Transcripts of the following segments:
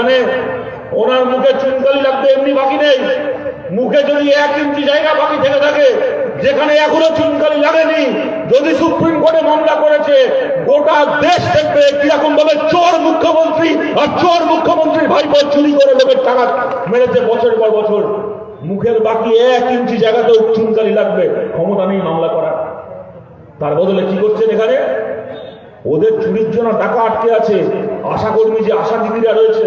জানে, ওনার মুখে চুনকালি লাগতে এমনি বাকি নেই। মুখে যদি এক ইঞ্চি জায়গা বাকি থেকে থাকে, যেখানে এখনও চুনকালি লাগেনি, যদি সুপ্রিম কোর্টে মামলা করেছে, গোটা দেশ দেখবে কীরকম ভাবে চোর মুখ্যমন্ত্রী আর চোর মুখ্যমন্ত্রীর ভাইপো চুরি করে লোকের টাকা মেরেছে বছর পর বছর। মুখের বাকি এক ইঞ্চি জায়গাতেও চুনকালি লাগবে, ক্ষমতা নেই মামলা করার। তার বদলে কি করছেন এখানে? ওদের চুরির জন্য টাকা আটকে আছে। আশাকর্মী যে আশা দিদিরা রয়েছে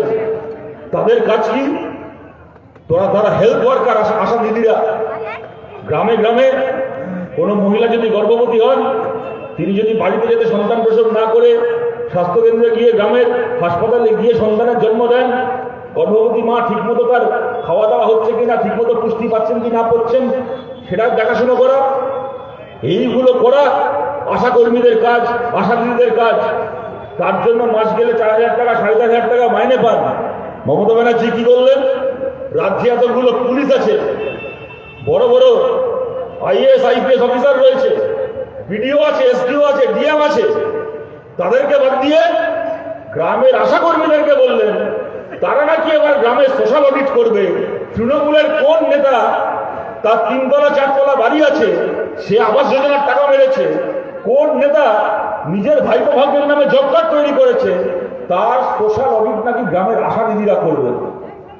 তাদের কাজ কি? তোরা তারা হেলথ ওয়ার্কার আশা দিদিরা গ্রামে গ্রামে কোনো মহিলা যদি গর্ভবতী হন, তিনি যদি বাড়িতে যেতে সন্তান প্রসব না করে, স্বাস্থ্যকেন্দ্রে গিয়ে গ্রামের হাসপাতালে গিয়ে সন্তানের জন্ম দেন, গর্ভবতী মা ঠিকমতো তার খাওয়া দাওয়া হচ্ছে কিনা, ঠিকমতো পুষ্টি পাচ্ছেন কি না পাচ্ছেন সেটা দেখাশুনো করা। এইগুলো করা আশা কর্মীদের কাজ, আশা দিদিদের কাজ। তার জন্য মাস গেলে চার হাজার টাকা, সাড়ে চার হাজার টাকা মাইনে পান। মমতা ব্যানার্জি কি করলেন রাজ্যে এতগুলো পুলিশ আছে, বড় বড় আইএস আইপিএস অফিসার রয়েছে, বিডিও আছে, এসডিও আছে, ডিএম আছে, তাদেরকে বাদ দিয়ে গ্রামের আশা কর্মীদেরকে বললেন, তারা নাকি এবার গ্রামে সোশ্যাল অডিট করবে। তৃণমূলের কোন নেতা তার তিনতলা, চারতলা বাড়ি আছে, সে আবাস যোজনার টাকা মেরেছে? কোন নেতা নিজের ভাইপো ভাগ্যের নামে জব কার্ড তৈরি করেছে? তার সোশ্যাল অডিট নাকি গ্রামের আশা দিদিরা করবে।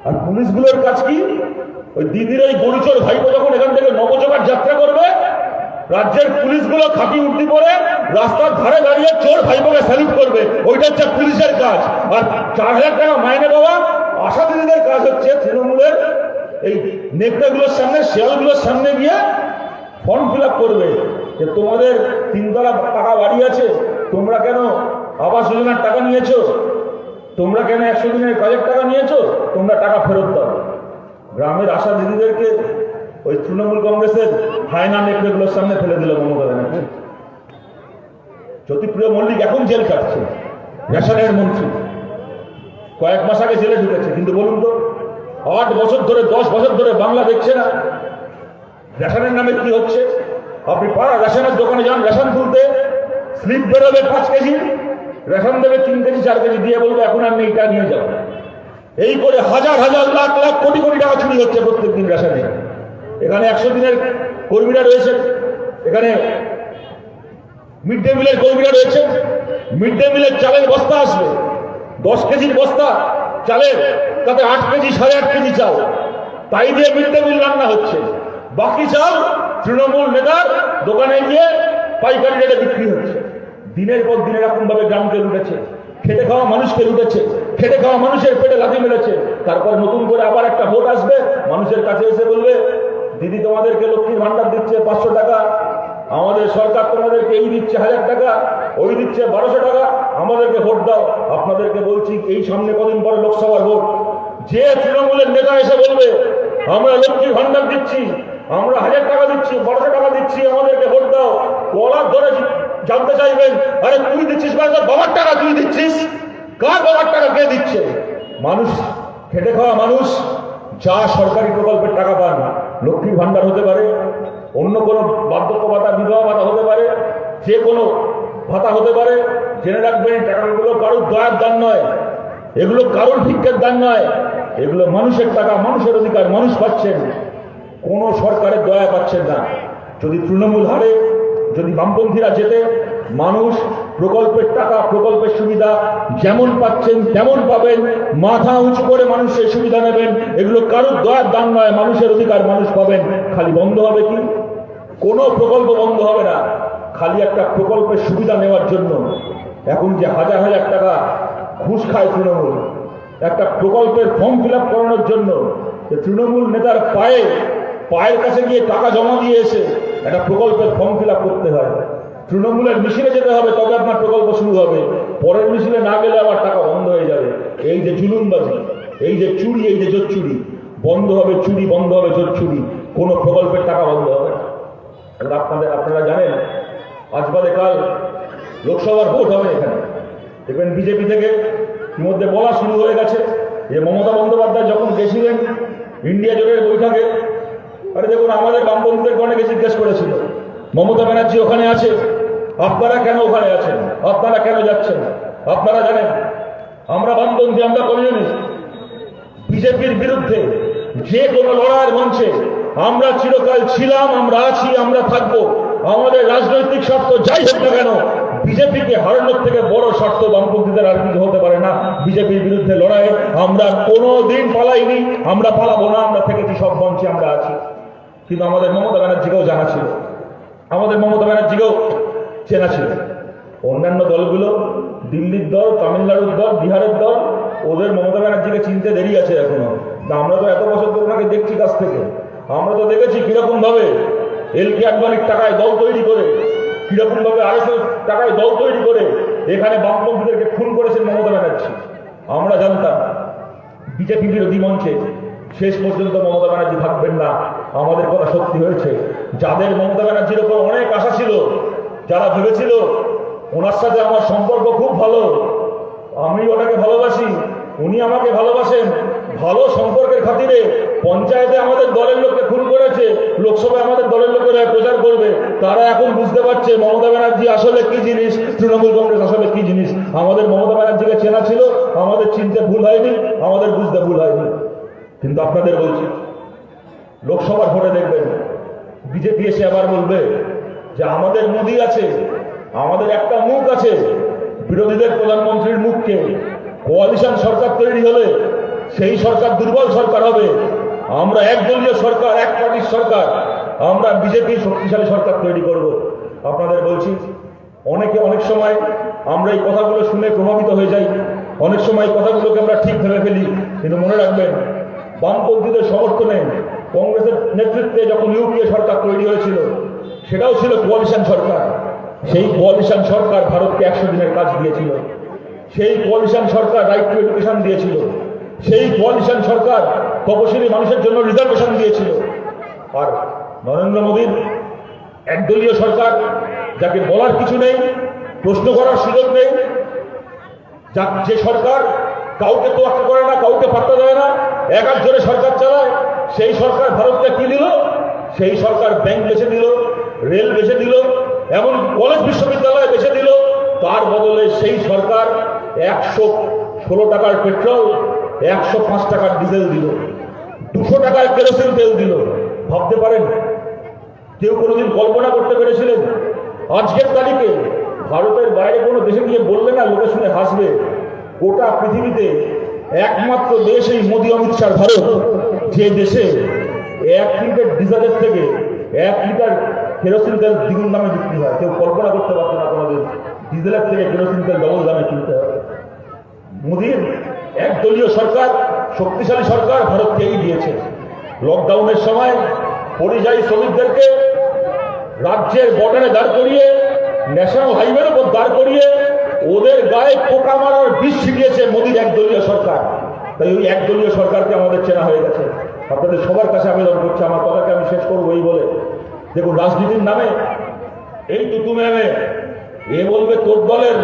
আর পুলিশগুলোর কাজ কি? ওই দিদির এই গরিচোর ভাইপো যখন এখান থেকে নবজোগাড় যাত্রা করবে, রাজ্যের পুলিশগুলো খাকি উঠতি পরে রাস্তার ধারে দাঁড়িয়ে চোর ভাইপোকে স্যালুট করবে। ওইটা হচ্ছে পুলিশের কাজ। আর চার হাজার টাকা মাইনে পাওয়া আশা দিদিদের কাজ হচ্ছে তৃণমূলের এই নেকড়েগুলোর সামনে, শেয়ালগুলোর সামনে গিয়ে ফর্ম ফিল করবে যে তোমাদের তিনতলা টাকা বাড়ি আছে, তোমরা কেন আবাস যোজনার টাকা নিয়েছো? তোমরা কেন একশো দিনের কাজের টাকা নিয়েছো? তোমরা টাকা ফেরত দাও। গ্রামের আশা দিদিদেরকে ওই তৃণমূল কংগ্রেসের হায়না নেকড়েগুলোর সামনে ফেলে দিল মমতা ব্যানার্জি। জ্যোতিপ্রিয় মল্লিক এখন জেল কাটছে রেশনের মন্ত্রী। কয়েক মাস আগে জেলে ঢুকেছে, কিন্তু বলুন তো, আট বছর ধরে, দশ বছর ধরে বাংলা দেখছে না। রেশনের নামে কি হচ্ছে? আপনি পাড়া রেশনের দোকানে যান, রেশন তুলতে স্লিপ বেরোবে পাঁচ কেজি। রেশন দেবে, তিন কেজি, চার কেজি দিয়ে বলবে, এখন আপনি এটা নিয়ে যাও এই করে হাজার হাজার, লাখ লাখ কোটি কোটি টাকা চুরি হচ্ছে প্রত্যেক দিন রেশনে। এখানে একশো দিনের কর্মীরা রয়েছে। এখানে মিড ডে মিলের কর্মীরা রয়েছে। মিড ডে মিলের চালের বস্তা আসবে। দশ কেজির বস্তা চালের, তাতে আট কেজি, সাড়ে আট কেজি চাল। তাই দিয়ে মিড ডে মিল রান্না হচ্ছে। বাকি চাল তৃণমূল নেতার দোকানে গিয়ে পাইকারি রেটে বিক্রি হচ্ছে। দিনের পর দিন এরকম ভাবে গ্রামকে লুটেছে, খেটে খাওয়া মানুষকে লুটেছে, খেটে খাওয়া মানুষের পেটে লাথি মেরেছে। তারপর নতুন করে আবার একটা ভোট আসবে, মানুষের কাছে এসে বলবে, দিদি তোমাদেরকে লক্ষ্মীর ভান্ডার দিচ্ছে পাঁচশো টাকা, আমাদের সরকার তোমাদেরকে এই দিচ্ছে হাজার টাকা, ওই দিচ্ছে বারোশো টাকা, আমাদেরকে ভোট দাও। আপনাদেরকে বলছি, এই সামনে কদিন পরে লোকসভার ভোট। যে তৃণমূলের নেতা এসে বলবে, আমরা লক্ষ্মীর ভান্ডার দিচ্ছি, আমরা হাজার টাকা দিচ্ছি, বারোশো টাকা দিচ্ছি, আমাদেরকে ভোট দাও। কলার ধরে জানতে চাইবেন, আরে তুই দিচ্ছিস বাবার টাকা তুই দিচ্ছিস? কার বাবার টাকা কে দিচ্ছে? মানুষ, খেটে খাওয়া মানুষ, যা সরকারি প্রকল্পের টাকা পান লক্ষ্মীর ভান্ডার হতে পারে, অন্য কোনো বার্ধক্য ভাতা বিধবা ভাতা হতে পারে, যে কোনো ভাতা হতে পারে, জেনে রাখবেন, টাকাগুলো কারোর দয়ার দান নয়, এগুলো কারোর ভিক্ষের দান নয়, এগুলো মানুষের টাকা, মানুষের অধিকার, মানুষ পাচ্ছেন, কোনো সরকারের দয়া পাচ্ছেন না। যদি তৃণমূল হারে যদি বামপন্থীরা যেতে মানুষ প্রকল্পের টাকা, প্রকল্পের সুবিধা যেমন পাচ্ছেন, তেমন পাবেন। মাথা উঁচু করে মানুষের সুবিধা নেবেন। এগুলো কারোর দয়ার দান নয়, মানুষের অধিকার মানুষ পাবেন। খালি বন্ধ হবে কি? কোনো প্রকল্প বন্ধ হবে না। খালি একটা প্রকল্পের সুবিধা নেওয়ার জন্য। এখন যে হাজার হাজার টাকা ঘুষ খায় তৃণমূল, একটা প্রকল্পের ফর্ম ফিল করানোর জন্য তৃণমূল নেতার পায়ে, পায়ের কাছে গিয়ে টাকা জমা দিয়ে এসে একটা প্রকল্পের ফর্ম ফিল করতে হয়। তৃণমূলের মিছিলে যেতে হবে, তবে আপনার প্রকল্প শুরু হবে। পরের মিছিলে না গেলে আবার টাকা বন্ধ হয়ে যাবে। এই যে জুলুমবাজি, এই যে চুরি, এই যে জোর চুরি বন্ধ হবে চুরি, বন্ধ হবে জোর চুরি কোনো প্রকল্পের টাকা বন্ধ হবে আপনাদের, আপনারা জানেন, আজ বাদে কাল লোকসভার ভোট হবে এখানে। দেখবেন বিজেপি থেকে ইতিমধ্যে বলা শুরু হয়ে গেছে যে মমতা বন্দ্যোপাধ্যায় যখন গেছিলেন, ইন্ডিয়া জোটের বৈঠকে আরে দেখুন, আমাদের বামপন্থীদের অনেকে জিজ্ঞেস করেছিল, মমতা ব্যানার্জি ওখানে আছে? আপনারা কেন ওখানে আছেন? আপনারা কেন যাচ্ছেন? আপনারা জানেন, আমরা বামপন্থী, আমরা কমিউনিস্ট। বিজেপির বিরুদ্ধে যে কোনো লড়াইয়ের মঞ্চে আমরা চিরকাল ছিলাম, আমরা আছি, আমরা থাকব। আমাদের রাজনৈতিক স্বার্থ যাই হোক না কেন, বিজেপিকে হারানোর থেকে বড় স্বার্থ বামপন্থীদের আর কিছু হতে পারে না। বিজেপির বিরুদ্ধে লড়াইয়ে আমরা কোনো দিন পালাইনি, আমরা পালাবো না, আমরা থেকেছি সব মঞ্চে, আমরা আছি। কিন্তু আমাদের মমতা ব্যানার্জিকেও জানা ছিল। আমাদের মমতা ব্যানার্জিকেও চেনা ছিল। অন্যান্য দলগুলো, দিল্লির দল, তামিলনাড়ুর দল, বিহারের দল, ওদের মমতা ব্যানার্জিকে চিনতে দেরি আছে এখনও। আমরা তো এত বছর ধরে ওনাকে দেখছি কাছ থেকে। আমরা তো দেখেছি কীরকম ভাবে এল কে আডবাণীর টাকায় দল তৈরি করে কীরকম ভাবে আড়াইশো টাকায় দল তৈরি করে এখানে বামপন্থীদেরকে খুন করেছেন মমতা ব্যানার্জি। আমরা জানতাম। বিজেপি বিরোধী মঞ্চে শেষ পর্যন্ত মমতা ব্যানার্জি থাকবেন না। আমাদের কথা সত্যি হয়েছে। যাদের মমতা ব্যানার্জির ওপর অনেক আশা ছিল। যারা ভেবেছিল, ওনার সাথে আমার সম্পর্ক খুব ভালো, আমি ওনাকে ভালোবাসি, উনি আমাকে ভালোবাসেন, ভালো সম্পর্কের খাতিরে পঞ্চায়েতে আমাদের দলের লোককে খুন করেছে, লোকসভায় আমাদের দলের লোকেরা প্রচার করবে, তারা এখন বুঝতে পারছে মমতা ব্যানার্জি আসলে কি জিনিস, তৃণমূল কংগ্রেস আসলে কি জিনিস। আমাদের মমতা ব্যানার্জিকে চেনা ছিল, আমাদের চিনতে ভুল হয়নি, আমাদের বুঝতে ভুল হয়নি। কিন্তু আপনাদের বলছি লোকসভার ভোটে দেখবেন, বিজেপি এসে আবার বলবে যে আমাদের মোদী আছে, আমাদের একটা মুখ আছে, বিরোধীদের প্রধানমন্ত্রীর মুখকে কোয়ালিশন সরকার তৈরি হলে সেই সরকার দুর্বল সরকার হবে। আমরা একদলীয় সরকার, এক পার্টির সরকার, আমরা বিজেপি শক্তিশালী সরকার তৈরি করব। আপনাদের বলছি, অনেকে অনেক সময় আমরা এই কথাগুলো শুনে প্রভাবিত হয়ে যাই। অনেক সময় কথাগুলোকে আমরা ঠিক ভেবে ফেলি। কিন্তু মনে রাখবেন, বামপন্থীদের সমর্থনে কংগ্রেসের নেতৃত্বে যখন ইউপিএ সরকার তৈরি হয়েছিল, সেটাও ছিল কোয়ালিশন সরকার। সেই কোয়ালিশন সরকার ভারতকে একশো দিনের কাজ দিয়েছিল। সেই কোয়ালিশন সরকার রাইট টু এডুকেশন দিয়েছিল। সেই কোয়ালিশন সরকার তপশিলি মানুষের জন্য রিজার্ভেশন দিয়েছিল। আর নরেন্দ্র মোদীর একদলীয় সরকার, যাকে বলার কিছু নেই, প্রশ্ন করার সুযোগ নেই যা যে সরকার কাউকে তোয়াক্কা করে না, কাউকে পাত্তা দেয় না এক জোরে সরকার চালায় সেই সরকার ভারতকে কি দিল? সেই সরকার ব্যাংক বেছে দিল রেল বেছে দিল এমন কলেজ বিশ্ববিদ্যালয় বেছে দিল তার বদলে সেই সরকার একশো ষোলো টাকার পেট্রোল একশো পাঁচ টাকার ডিজেল দিল, দুশো টাকার কেরোসিন তেল দিল। ভাবতে পারেন, কেউ কোনোদিন কল্পনা করতে পেরেছিলেন? আজকের তারিখে ভারতের বাইরে কোনো দেশে গিয়ে বললে না, লোকে শুনে হাসবে, গোটা পৃথিবীতে একমাত্র দেশ এই মোদী, অমিত শাহ ভারত। যে দেশে এক লিটার ডিজেলের থেকে এক লিটার কেরোসিন তেল দ্বিগুণ দামে বিক্রি হয়, কেউ কল্পনা করতে পারতো না কোনোদিন ডিজেলের থেকে কেরোসিন তেল ডবল দামে কিনতে হবে। মোদীর একদলীয় সরকার, শক্তিশালী সরকার ভারতকে এই দিয়েছে। লকডাউনের সময় পরিযায়ী শ্রমিকদেরকে রাজ্যের বর্ডারে দাঁড় করিয়ে ন্যাশনাল হাইওয়ের উপর দাঁড় করিয়ে ওদের গায়ে পোকা মারার বিষ ছিটিয়েছে মোদীর একদলীয় সরকার। তাই ওই একদলীয় সরকারকে আমাদের চেনা হয়ে গেছে। আপনাদের সবার কাছে আবেদন করছি, আমার কথাকে আমি শেষ করব এই বলে। দেখুন, রাজনীতির নামে এই টুতু ম্যামে এ বলবে তোর দলের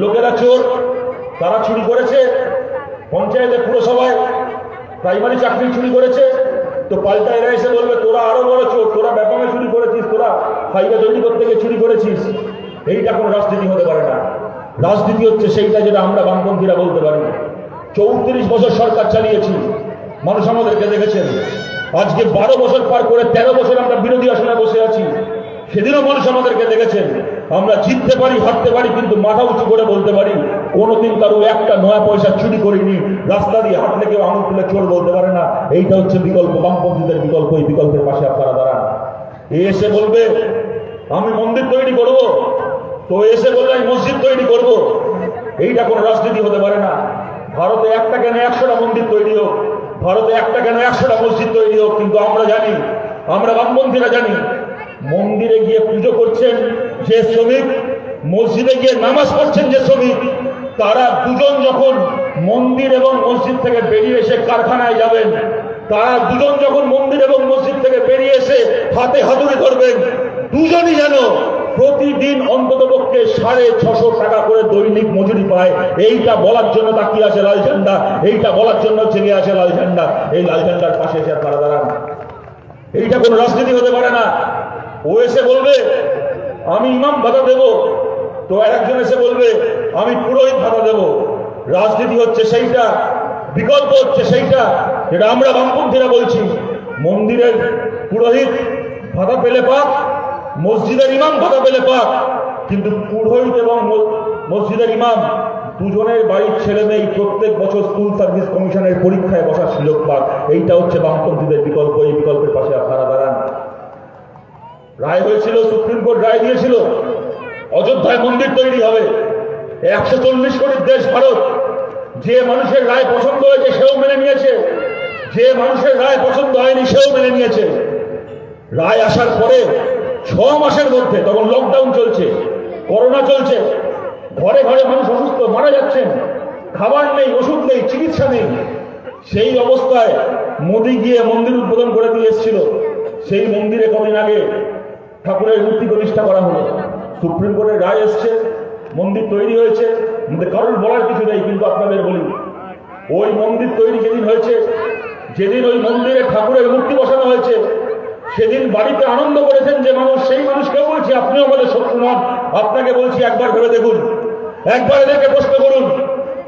লোকেরা চোর, তারা চুরি করেছে, পঞ্চায়েতে পুরসভায় প্রাইমারি চাকরি চুরি করেছে, তো পাল্টা এরা এসে বলবে, তোরা আরও বড় চোর, তোরা ব্যাপারে চুরি করেছিস, তোরা হাইওয়ে তৈরি করতে গিয়ে চুরি করেছিস? এইটা কোনো রাজনীতি হতে পারে না। রাজনীতি হচ্ছে সেইটা যেটা আমরা বামপন্থীরা বলতে পারি চৌত্রিশ বছর সরকার চালিয়েছি। মানুষ আমাদেরকে দেখেছেন। আজকে বারো বছর পার করে তেরো বছর আমরা বিরোধী আসনে বসে আছি। সেদিনও মানুষ আমাদেরকে দেখেছেন। আমরা জিততে পারি, হারতে পারি, কিন্তু মাথা উঁচু করে বলতে পারি, কোনোদিন কারও একটা নয়া পয়সা চুরি করিনি। রাস্তা দিয়ে হাঁটলে কেউ আঙুল তুলে চোর বলতে পারে না। এইটা হচ্ছে বিকল্প, বামপন্থীদের বিকল্প, এই বিকল্পের পাশে আপনারা দাঁড়ান। এসে বলবে, আমি মন্দির তৈরি করব। তো এসে বলবে, আমি মসজিদ তৈরি করব। এইটা কোনো রাজনীতি হতে পারে না। ভারতে একটা কেন একশোটা মন্দির তৈরি হোক। ভারতে একটা কেন একশোটা মসজিদ তৈরি হোক, কিন্তু আমরা জানি, আমরা বামপন্থীরা জানি, মন্দিরে গিয়ে পুজো করছেন যে শ্রমিক, মসজিদে গিয়ে নামাজ পড়ছেন যে শ্রমিক, তারা দুজন যখন মন্দির এবং মসজিদ থেকে বেরিয়ে এসে কারখানায় যাবেন, তারা দুজন যখন মন্দির এবং মসজিদ থেকে বেরিয়ে এসে হাতে হাতুড়ি ধরবেন, দুজনই যেন প্রতিদিন অন্তত পক্ষে সাড়ে ছশো টাকা করে দৈনিক মজুরি পায়। এইটা বলার জন্য তাকিয়ে আছে লাল ঝান্ডা। এইটা বলার জন্য জেগে আছে লাল ঝান্ডা। এই লাল ঝান্ডার পাশে এসে আপনারা দাঁড়ান। এইটা কোনো রাজনীতি হতে পারে না। ও এসে বলবে, আমি ইমাম ভাতা দেব। তো একজন এসে বলবে, আমি পুরোহিত ভাতা দেব। রাজনীতি হচ্ছে সেইটা, বিকল্প হচ্ছে সেইটা। যেটা আমরা বামপন্থীরা বলছি। মন্দিরের পুরোহিত ভাতা পেলে পাক মসজিদের ইমাম ভাতা পেলে পাক, কিন্তু পুরোহিত এবং মসজিদের ইমাম দুজনের বাড়ির ছেলে মেয়ে প্রত্যেক বছর স্কুল সার্ভিস কমিশনের পরীক্ষায় বসার সুযোগ পাক। এইটা হচ্ছে বামপন্থীদের বিকল্প, এই বিকল্পের পাশে আপনারা দাঁড়ান। রায় হয়েছিল, সুপ্রিম কোর্ট রায় দিয়েছিল, অযোধ্যায় মন্দির তৈরি হবে। একশো চল্লিশ কোটির দেশ ভারত, যে মানুষের রায় পছন্দ হয়েছে সেও মেনে নিয়েছে। যে মানুষের রায় পছন্দ হয়নি সেও মেনে নিয়েছে। রায় আসার পরে ছ মাসের মধ্যে তখন লকডাউন চলছে করোনা চলছে, ঘরে ঘরে মানুষ অসুস্থ, মারা যাচ্ছেন, খাবার নেই, ওষুধ নেই, চিকিৎসা নেই। সেই অবস্থায় মোদি গিয়ে মন্দির উদ্বোধন করে দিয়ে এসেছিল। সেই মন্দিরে কদিন আগে ঠাকুরের মূর্তি প্রতিষ্ঠা করা হলো। সুপ্রিম কোর্টের রায় এসছে, মন্দির তৈরি হয়েছে। কারোর বলার কিছু নেই, কিন্তু আপনাদের বলি। ওই মন্দির তৈরি যেদিন হয়েছে, যেদিন ওই মন্দিরে ঠাকুরের মূর্তি বসানো হয়েছে সেদিন বাড়িতে আনন্দ করেছেন যে মানুষ, সেই মানুষকেও বলছি, আপনিও বলে শত্রু নন। আপনাকে বলছি, একবার ভেবে দেখুন। একবার এদেরকে প্রশ্ন করুন।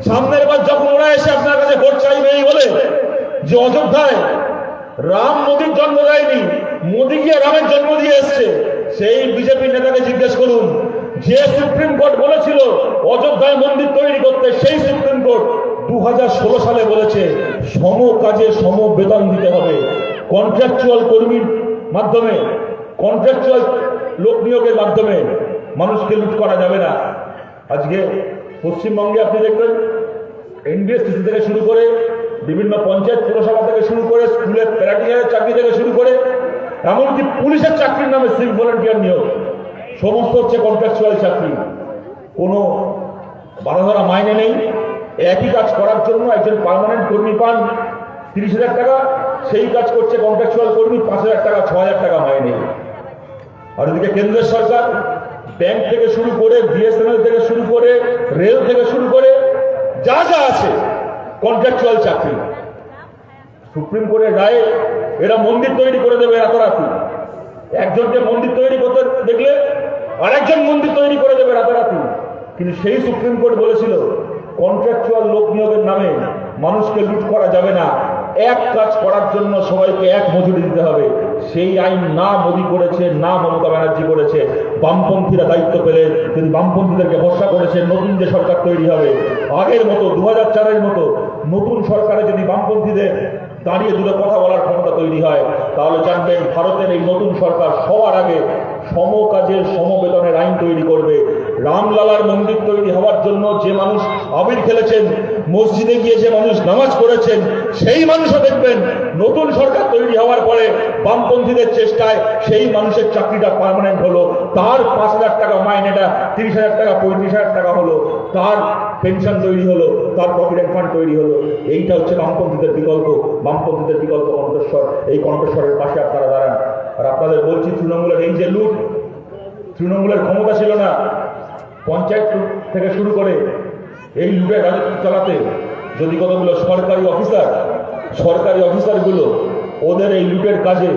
সামনের বার যখন ওরা এসে আপনার কাছে ভোট চাইবে এই বলে, যে অযোধ্যায় রাম মোদীর জন্ম দেয়নি, মোদী গিয়ে রামের জন্ম দিয়ে এসছে, সেই বিজেপি নেতাকে জিজ্ঞেস করুন, যে সুপ্রিম কোর্ট বলেছিল অযোধ্যায় মন্দির তৈরি করতে, সেই সুপ্রিম কোর্ট দু হাজার ষোলো সালে বলেছে, সম কাজে সম বেতন দিতে হবে। কন্ট্রাকচুয়াল কর্মীর মাধ্যমে কন্ট্রাকচুয়াল লোক নিয়োগের মাধ্যমে মানুষকে লুট করা যাবে না। আজকে পশ্চিমবঙ্গে আপনি দেখবেন এনডিএসটিসি থেকে শুরু করে বিভিন্ন পঞ্চায়েত পুরসভা থেকে শুরু করে স্কুলের প্যারাটিয়ারের চাকরি থেকে শুরু করে, এমনকি পুলিশের চাকরির নামে সিভিক ভলেন্টিয়ার নিয়োগ, সমস্ত হচ্ছে কন্ট্রাকচুয়াল চাকরি। কোনো বাধা ধরা মাইনে নেই। একই কাজ করার জন্য একজন পার্মানেন্ট কর্মী পান তিরিশ হাজার টাকা, সেই কাজ করছে কন্ট্রাকচুয়াল কর্মী, পাঁচ হাজার টাকা, ছ হাজার টাকা মাইনে। আর ওদিকে কেন্দ্রের সরকার ব্যাংক থেকে শুরু করে, বিএসএনএল থেকে শুরু করে, রেল থেকে শুরু করে, যা যা আছে, কন্ট্রাকচুয়াল চাকরি। সুপ্রিম কোর্টের রায়ে এরা মন্দির তৈরি করে দেবে রাতারাতি। একজনকে মন্দির তৈরি করতে দেখলে আরেকজন মন্দির তৈরি করে দেবে রাতারাতি। কিন্তু সেই সুপ্রিম কোর্ট বলেছিল, কন্ট্রাকচুয়াল লোক নিয়োগের নামে মানুষকে লুট করা যাবে না। এক কাজ করার জন্য সবাইকে এক মজুরি দিতে হবে। সেই আইন না মোদী করেছে, না মমতা ব্যানার্জি করেছে, বামপন্থীরা দায়িত্ব পেলে যদি বামপন্থীদেরকে ভরসা করেছে, নতুন যে সরকার তৈরি হবে, আগের মতো দু চারের মতো, নতুন সরকারে যদি বামপন্থীদের দাঁড়িয়ে দুটো কথা বলার ক্ষমতা তৈরি হয়, তাহলে জানবেন ভারতের এই নতুন সরকার সবার আগে সম কাজের সমবেতনের আইন তৈরি করবে। রামলালার মন্দির তৈরি হওয়ার জন্য যে মানুষ আবির খেলেছেন, মসজিদে গিয়ে যে মানুষ নামাজ পড়েছেন সেই মানুষও দেখবেন নতুন সরকার তৈরি হওয়ার পরে বামপন্থীদের চেষ্টায় সেই মানুষের চাকরিটা পার্মানেন্ট হলো। তার পাঁচ হাজার টাকা মাইনেটা তিরিশ হাজার টাকা, পঁয়ত্রিশ হাজার টাকা হলো। তার পেনশন তৈরি হলো, তার প্রভিডেন্ট ফান্ড তৈরি হলো। এইটা হচ্ছে বামপন্থীদের বিকল্প। বামপন্থীদের বিকল্প কণ্ঠস্বর। এই কণ্ঠস্বরের পাশে আপনারা দাঁড়ান। আর আপনাদের বলছি, তৃণমূলের এই যে লুট, তৃণমূলের ক্ষমতা ছিল না। পঞ্চায়েত থেকে শুরু করে এই লুটের রাজত্ব চালাতে যদি কতগুলো সরকারি অফিসার, সরকারি অফিসারগুলো ওদের এই লুটের কাজে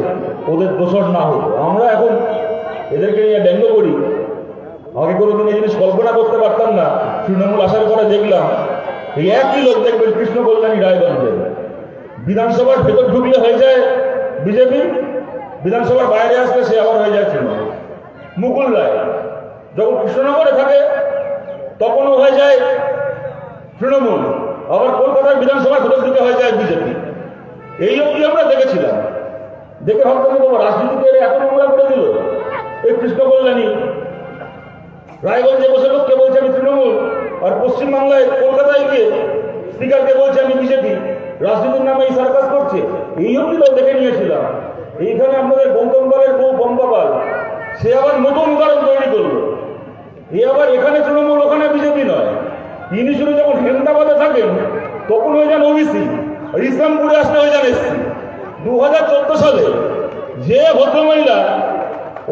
ওদের দোষর না হতো আমরা এখন এদেরকে নিয়ে ব্যঙ্গ করি। আগে কোনোদিন এই জিনিস কল্পনা করতে পারতাম না। তৃণমূল আসার পরে দেখলাম, এই একই লোক দেখবেন কৃষ্ণ কল্যাণী রায়গঞ্জে। বিধানসভার ভেতর ঢুকলে হয়ে যায় বিজেপি, বিধানসভার বাইরে আসলে সে আবার হয়ে যায় তৃণমূল। মুকুল রায় যখন কৃষ্ণনগরে থাকে, তখনও হয়ে যায় তৃণমূল। আবার কলকাতার বিধানসভার ভেতর দিকে হয়ে যায় বিজেপি। এই অবধি আমরা দেখেছিলাম। দেখে ভাবতাম বাবা, রাজনীতিকে এত নোংরা করে দিল। এই কৃষ্ণ কল্যাণী রায়গঞ্জে বসে লোককে বলছে আমি তৃণমূল, আর পশ্চিমবাংলায় কলকাতায় গিয়ে স্পিকারকে বলছে আমি বিজেপি। রাজনীতির নামে এই সার্কাস করছে। এই অবধি তো দেখে নিয়েছিলাম। এইখানে আপনাদের গৌতম পালের বউ বম্বাপাল, সে আবার নতুন উদাহরণ তৈরি করল। এ আবার এখানে তৃণমূল, ওখানে বিজেপি নয়। তিনি শুধু যখন হেমদাবাদে থাকেন তখন হয়ে যান ওবিসি ইসলামপুরে আসলে হয়ে যান এসসি। দু হাজার চোদ্দ সালে যে ভদ্রমহিলা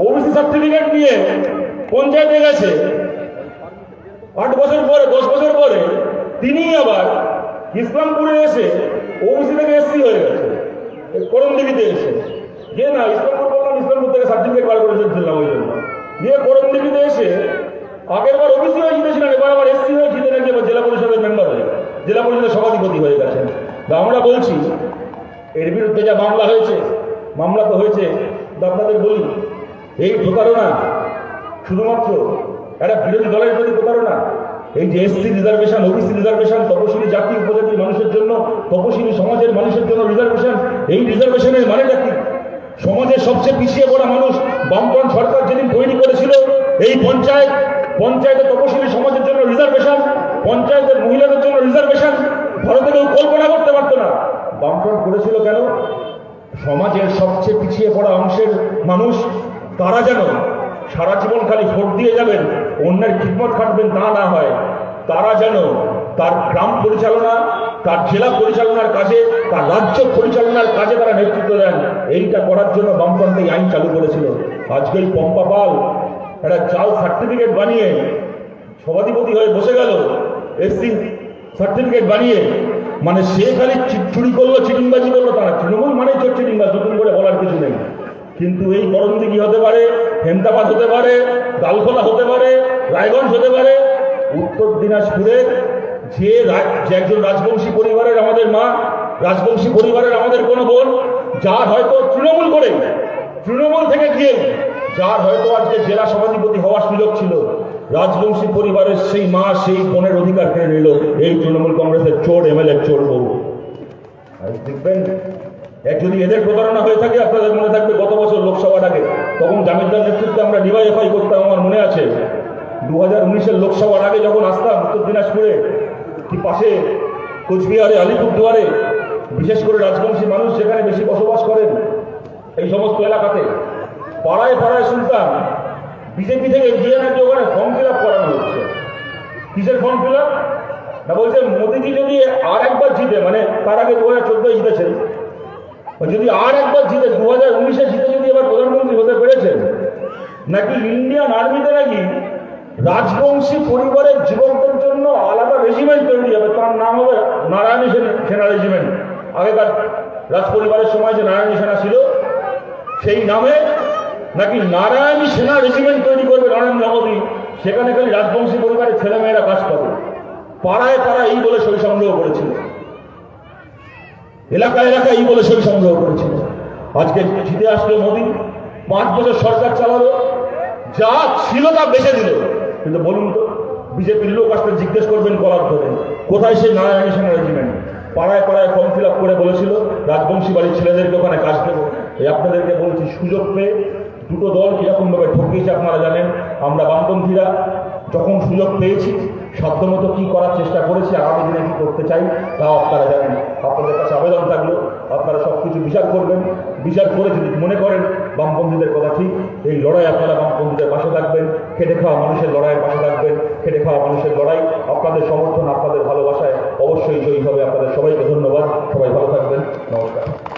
ওবিসি সার্টিফিকেট নিয়ে পঞ্চায়েতে গেছে, আট বছর পরে, দশ বছর পরে তিনি আবার ইসলামপুরে এসে ওবিসি থেকে এসসি হয়ে গেছে করমদিঘিতে এসে। যে না, ইসলামপুর বললাম, ইসলামপুর থেকে সার্টিফিকেট বার করে চলছিলাম ওই জন্য। দিয়ে করমদিঘিতে এসে আগের বার ওবিসি জিতেছিলেন এবার আবার এসসি হয়ে জিতে নাকি জেলা পরিষদের মেম্বার হয়ে জেলা পরিষদের সভাধিপতি হয়ে গেছেন তা আমরা বলছি, এর বিরুদ্ধে যা মামলা হয়েছে, মামলা তো হয়েছে আপনাদের বলি, এই প্রতারণা শুধুমাত্র একটা বিরোধী দলের প্রতি প্রতারণা। এই যে এসসি রিজার্ভেশন, ওবিসি রিজার্ভেশন, তপশিলি জাতি উপজাতির মানুষের জন্য, তপশিলি সমাজের মানুষের জন্য রিজার্ভেশন, এই রিজার্ভেশনের মানেটা কি? সমাজের সবচেয়ে পিছিয়ে পড়া মানুষ বামপন সরকার যেদিন তৈরি করেছিল, এই পঞ্চায়েত পঞ্চায়েতে তপশিলি সমাজের জন্য রিজার্ভেশন পঞ্চায়েতের মহিলাদের জন্য রিজার্ভেশন ভারতে কেউ কল্পনা করতে পারতো না। বামফ্রন্ট করেছিল কেন? সমাজের সবচেয়ে পিছিয়ে পড়া অংশের মানুষ তারা যেন সারা জীবন খালি ভোট দিয়ে যাবেন, অন্যের খিদমত খাটবেন তা না হয়। তারা যেন তার গ্রাম পরিচালনা, তার জেলা পরিচালনার কাজে, তার রাজ্য পরিচালনার কাজে তারা নেতৃত্ব দেন। এইটা করার জন্য বামফ্রন্ট এই আইন চালু করেছিল। আজকে পম্পা পাল একটা চাল সার্টিফিকেট বানিয়ে সভাধিপতি হয়ে বসে গেল। এসসি সার্টিফিকেট বানিয়ে মানে সে খালি চুরি করল, চিটিংবাজি করল, তারা তৃণমূল মানেই চোর চিটিংবাজ নতুন করে বলার কিছু নেই। কিন্তু এই করন্দি কি হতে পারে? হেমতাবাদ হতে পারে, গালখোলা হতে পারে, রায়গঞ্জ হতে পারে। উত্তর দিনাজপুরের যে যে একজন রাজবংশী পরিবারের আমাদের মা, রাজবংশী পরিবারের আমাদের কোনো বোন, যার হয়তো তৃণমূল করে তৃণমূল থেকে গিয়ে যার হয়তো আজকে জেলা সভাধিপতি হওয়ার সুযোগ ছিল, রাজবংশী পরিবারের সেই মা, সেই বোনের অধিকার কেড়ে নিল এই তৃণমূল কংগ্রেসের চোর, এমএলএ, চোর বউ। আর দেখবেন যদি এদের প্রতারণা হয়ে থাকে, আপনাদের মনে থাকবে গত বছর লোকসভার আগে, তখন জামিরদার নেতৃত্বে আমরা ডিওয়াইএফআই করতাম, আমার মনে আছে। দু হাজার উনিশের লোকসভার আগে যখন আসতাম উত্তর দিনাজপুরে, কি পাশে, কোচবিহারে, আলিপুরদুয়ারে, বিশেষ করে রাজবংশী মানুষ যেখানে বেশি বসবাস করেন, এই সমস্ত এলাকাতে পাড়ায় পাড়ায় শুনতাম, বিজেপি থেকে গিয়ে নাকি ওখানে ফর্ম ফিল আপ করানো হচ্ছে। কিসের ফর্ম ফিল আপ না বলছে, মোদিজি যদি আর একবার জিতে মানে তার আগে দু হাজার চোদ্দোয় জিতেছেন যদি আর একবার জিতে দু হাজার উনিশে জিতে যদি এবার প্রধানমন্ত্রী হতে পেরেছেন, নাকি ইন্ডিয়ান আর্মিতে নাকি রাজবংশী পরিবারের যুবকদের জন্য আলাদা রেজিমেন্ট তৈরি হবে? তার নাম হবে নারায়ণী সেনা- সেনা রেজিমেন্ট আগেকার রাজ পরিবারের সময় যে নারায়ণী সেনা ছিল, সেই নামে নাকি নারায়ণী সেনা রেজিমেন্ট তৈরি করবে নরেন্দ্র সেখানে খালি রাজবংশী পরিবারের ছেলেমেয়েরা কাজ পাবে পাড়ায় পাড়ায় এই বলে সই সংগ্রহ করেছিল। এলাকা এলাকায় এই বলে সই সংগ্রহ করেছিল। আজকে জিতে আসলো মোদী। পাঁচ বছর সরকার চালালো। যা ছিল তা বেঁচে দিল। কিন্তু বলুন তো, বিজেপির লোক আসতে জিজ্ঞেস করবেন করার ধরে কোথায় সে নারায়ণী সেনা রেজিমেন্ট পাড়ায় পাড়ায় ফর্ম ফিল করে বলেছিল, রাজবংশী বাড়ির ছেলেদেরকে ওখানে কাজ দেবো। এই আপনাদেরকে বলছি, সুযোগ পেয়ে দুটো দল কীরকমভাবে ঠকিয়েছে আপনারা জানেন। আমরা বামপন্থীরা যখন সুযোগ পেয়েছি, সাধ্যমতো কী করার চেষ্টা করেছি, আগামী দিনে কী করতে চাই, তা আপনারা জানেন। আপনাদের কাছে আবেদন থাকল, আপনারা সব কিছু বিচার করবেন। বিচার করে যদি মনে করেন বামপন্থীদের কথা ঠিক, এই লড়াই আপনারা বামপন্থীদের পাশে থাকবেন। খেটে খাওয়া মানুষের লড়াইয়ের পাশে থাকবেন। খেটে খাওয়া মানুষের লড়াই, আপনাদের সমর্থন, আপনাদের ভালোবাসায় অবশ্যই জয়ী হবে। আপনাদের সবাইকে ধন্যবাদ। সবাই ভালো থাকবেন। নমস্কার।